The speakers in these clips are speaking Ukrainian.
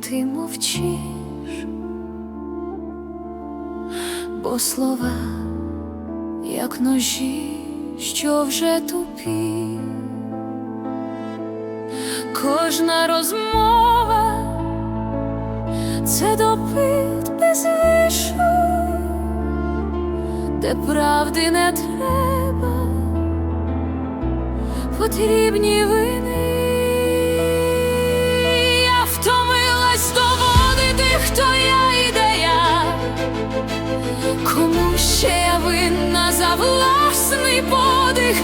ти мовчиш, бо слова, як ножі, що вже тупі, кожна розмова це допит без вишу, де правди не треба, потрібні вини. Доводити, хто я і де я. Кому ще я винна за власний подих,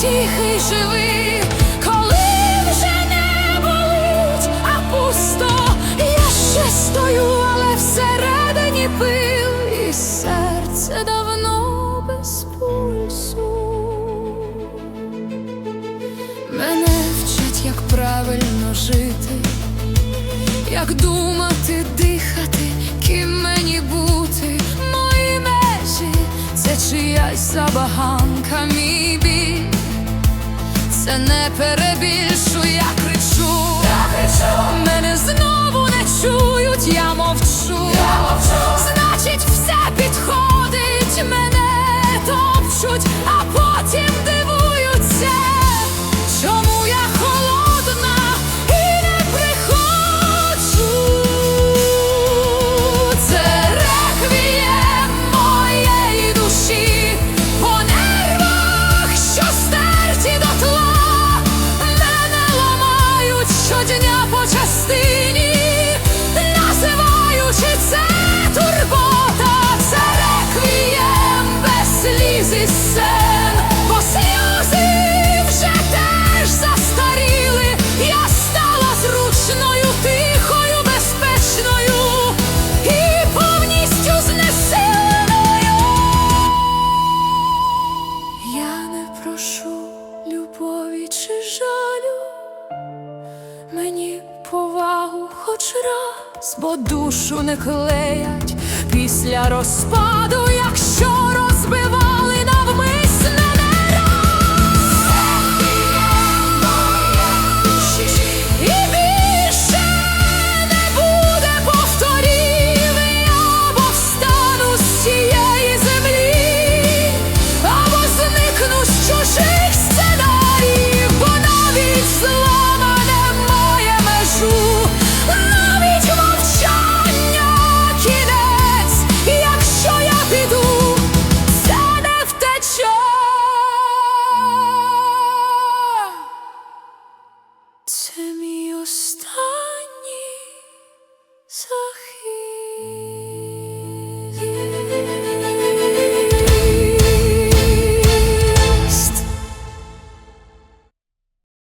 тихий живий, коли вже не болить, а пусто. Я ще стою, але всередині пил, і серце давно без пульсу. Мене вчать, як правильно жити, як думати, дихати, ким мені бути, мої межі, це чиясь забаганка, мій це не перебільшу, я кричу, я кричу, мене знову повагу хоч бо душу не клеять після розпаду.